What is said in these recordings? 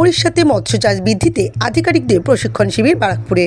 উড়িষ্যাতে মৎস্য চাষ বৃদ্ধিতে আধিকারিকদের প্রশিক্ষণ শিবির বারাকপুরে।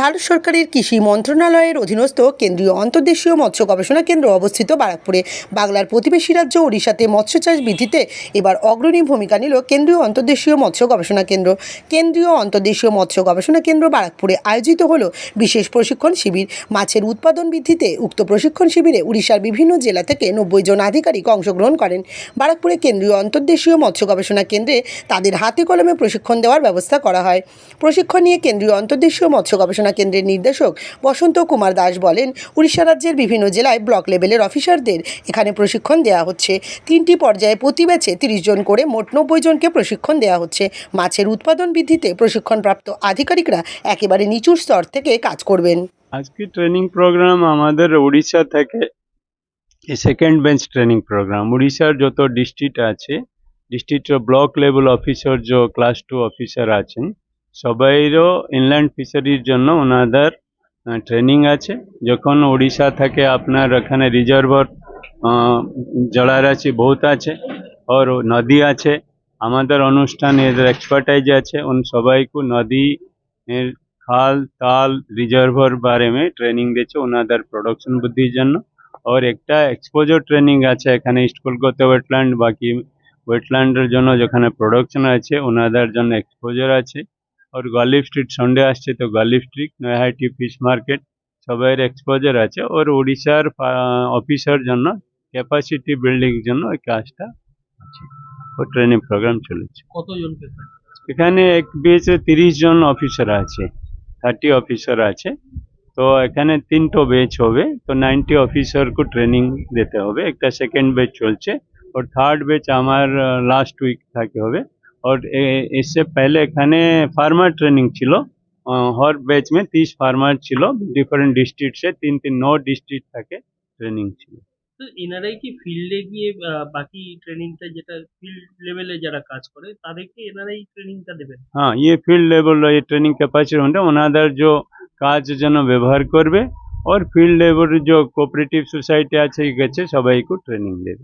ভারত সরকারের কৃষি মন্ত্রণালয়ের অধীনস্থ কেন্দ্রীয় অন্তর্দেশীয় মৎস্য গবেষণা কেন্দ্র অবস্থিত বারাকপুরে। বাংলার প্রতিবেশী রাজ্য ওড়িশাতে মৎস্য চাষ বৃদ্ধিতে এবার অগ্রণী ভূমিকা নিল কেন্দ্রীয় অন্তর্দেশীয় মৎস্য গবেষণা কেন্দ্র। কেন্দ্রীয় অন্তর্দেশীয় মৎস্য গবেষণা কেন্দ্র বারাকপুরে আয়োজিত হলো বিশেষ প্রশিক্ষণ শিবির। মাছের উৎপাদন বৃদ্ধিতে উক্ত প্রশিক্ষণ শিবিরে উড়িষ্যার বিভিন্ন জেলা থেকে নব্বই জন আধিকারিক অংশগ্রহণ করেন। বারাকপুরে কেন্দ্রীয় অন্তর্দেশীয় মৎস্য গবেষণা কেন্দ্রে তাদের হাতে কলমে প্রশিক্ষণ দেওয়ার ব্যবস্থা করা হয়। প্রশিক্ষণ নিয়ে কেন্দ্রীয় অন্তর্দেশীয় মৎস্য গবেষণা কেন্দ্রের নির্দেশক বসন্ত কুমার দাস বলেন, উড়িষ্যা রাজ্যের বিভিন্ন জেলায় ব্লক লেভেলের অফিসারদের এখানে প্রশিক্ষণ দেওয়া হচ্ছে। তিনটি পর্যায়ে প্রতি ব্যাচে তিরিশ জন করে মোট নব্বই জনকে প্রশিক্ষণ দেওয়া হচ্ছে। মাছের উৎপাদন বৃদ্ধিতে প্রশিক্ষণপ্রাপ্ত আধিকারিকরা একেবারে নিচুর স্তর থেকে কাজ করবেন। আজকে ট্রেনিং প্রোগ্রাম আমাদের উড়িষ্যা থেকে সেকেন্ড বেঞ্চ ট্রেনিং প্রোগ্রাম। উড়িষ্যার যত ডিস্ট্রিক্ট আছে, ডিস্ট্রিক্টের ব্লক লেভেল অফিসার যে, ক্লাস টু অফিসার আছেন সবাইরও ইনল্যান্ড ফিশারির জন্য ওনাদের ট্রেনিং আছে। যখন উড়িষ্যা থেকে আপনার এখানে রিজার্ভার জলারাশি বহুত আছে আর নদী আছে। আমাদের অনুষ্ঠানে এদের এক্সপার্টাইজ আছে। উন সবাইকে নদী এর খাল, তাল রিজার্ভার বারে মে ট্রেনিং দিচ্ছে ওনাদের প্রোডাকশন বুদ্ধির জন্য। আর একটা এক্সপোজার ট্রেনিং আছে এখানে ইস্ট কলকাতা ওয়েটল্যান্ড বাকি ওয়েটল্যান্ডের জন্য যেখানে প্রোডাকশন আছে, ওনাদের জন্য এক্সপোজার আছে। ওর গলিফ স্ট্রিট সন্ডে আসছে তো গলিফ স্ট্রিট নয়াহাটি ফিশ মার্কেট সবাইয়ের এক্সপোজার আছে ওর ওড়িশার অফিসার জন্য ক্যাপাসিটি বিল্ডিং জন্য ওই কাজটা আছে। ও ট্রেনিং প্রোগ্রাম চলেছে। কতজনকে এখানে এক বেচে তিরিশ জন অফিসার আছে থার্টি অফিসার আছে। তো এখানে তিনটো বেচ হবে তো নাইনটি অফিসারকে ট্রেনিং দিতে হবে। একটা সেকেন্ড বেচ চলছে। ওর থার্ড বেচ আমার লাস্ট উইক থাকে হবে। और ए- इससे पहले এখানে ফার্মার ট্রেনিং ছিল আহ, হর বেচ মে তিরিশ ফার্মার ছিল ডিফারেন্ট ডিস্ট্রিক্ট সে তিন তিন ন ডিস্ট্রিক্ট থাকে ট্রেনিং ছিল তো এনারাই কি ফিল্ডে গিয়ে আহ, বাকি ট্রেনিংটা যেটা ফিল্ড লেভেলে যারা কাজ করে তাদেরকে এনারাই ট্রেনিংটা দেবেন হ্যাঁ ये फील्ड लेवल ये ट्रेनिंग कैपेसिटी होंगे ওনাদের जो কাজ যেন ব্যবহার করবে और ফিল্ড লেভেল যে কোঅপারেটিভ সোসাইটি আছে গেছে সবাইকে ট্রেনিং দেবে